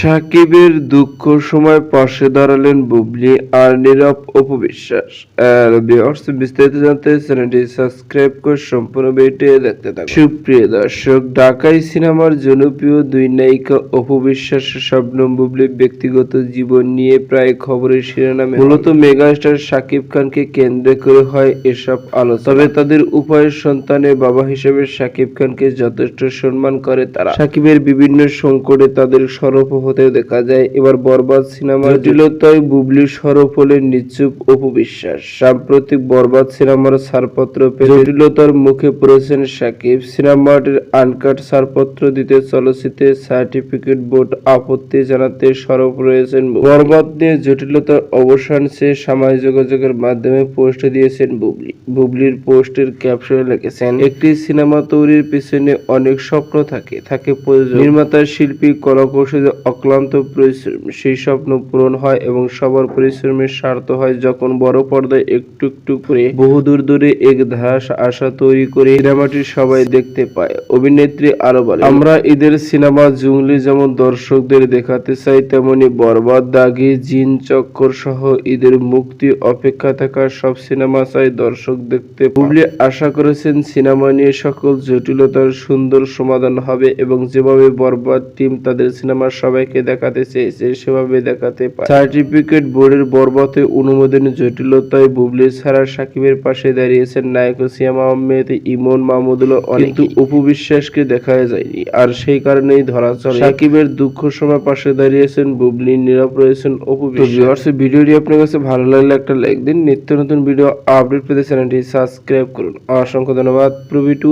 সাকিবের দুঃখ সময় পাশে দাঁড়ালেন বুবলি আর নীরব অপবিশ্বাস। বিস্তারিত জানতে চ্যানেলটি সাবস্ক্রাইব করে সম্পূর্ণ ভিডিও দেখতে থাকুন। সুপ্রিয় দর্শক, ঢাকাই সিনেমার জনপ্রিয় দুই নায়িকা অপবিশ্বাসের স্বপ্ন বুবলি ব্যক্তিগত জীবন নিয়ে প্রায় খবরের শিরোনামে মূলত মেগাস্টার সাকিব খানকে কেন্দ্র করে হয় এসব আলোচনা। তবে তাদের উভয়ের সন্তানের বাবা হিসেবে সাকিব খানকে যথেষ্ট সম্মান করে তারা। সাকিবের বিভিন্ন সংকটে তাদের সরব হতে দেখা যায়। এবার বরবাদ সিনেমার জটিলতায় বুবলির সরব হলেন নিশ্চুপ অপবিশ্বাস। সাম্প্রতিক বরবাদ সিনেমার ছাড়পত্র পেয়ে জটিলতার মুখে পড়েছেন সাকিব। সিনেমাটির আনকাট ছাড়পত্র দিতে চলচ্চিত্রের সার্টিফিকেট বোর্ড আপত্তি জানাতে সরব রয়েছেন বরবাদ নিয়ে জটিলতার অবসান সে সামাজিক যোগাযোগের মাধ্যমে পোস্ট দিয়েছেন বুবলি। বুবলির পোস্টের ক্যাপশনে লিখেছেন একটি সিনেমা তৈরির পিছনে অনেক স্বপ্ন থাকে। থাকে প্রয়োজন নির্মাতা শিল্পী কলাকৌশলী অক্লান্ত সেই স্বপ্ন পূরণ হয় এবং সবার পরিশ্রমের স্বার্থ হয় যখন বড় পর্দায় একটু একটু করে বহুদূর দূরে এক ধারাস আশা তৈরি করে সিনেমাটি সবাই দেখতে পায়। অভিনেত্রী আরও বলে, আমরা ঈদের সিনেমা জুংলি যেমন দর্শকদের দেখাতে চাই, তেমনি বরবাদ, দাগি, জিন চক্কর সহ ঈদের মুক্তি অপেক্ষা থাকা সব সিনেমা চাই দর্শক দেখতে বুবলি আশা করেছেন সিনেমা নিয়ে সকল জটিলতার সুন্দর সমাধান হবে এবং যেভাবে বরবাদ টিম তাদের সিনেমা সবাইকে দেখাতে চেয়েছে সেভাবে দেখাতে পারে। সার্টিফিকেট বোর্ডের বরবাদে অনুমোদন জটিলতায় বুবলি ছাড়া সাকিবের পাশে দাঁড়িয়েছেন নায়ক সিয়াম আহমেদ ইমন মাহমুদুল্লাহ অনেক। উপবিশ্বাসকে দেখা যায়নি আর সেই কারণেই ধরা চলে। সাকিবের দুঃখ সময় পাশে দাঁড়িয়েছেন বুবলি নীরব রয়েছেন অপবিশ্বাস ভিডিওটি আপনার কাছে ভালো লাগলে একটা লাইক দিন নিত্য নতুন ভিডিও আপডেট পেতে চ্যানেলটি সাবস্ক্রাইব করুন। অসংখ্য ধন্যবাদ প্রভি টু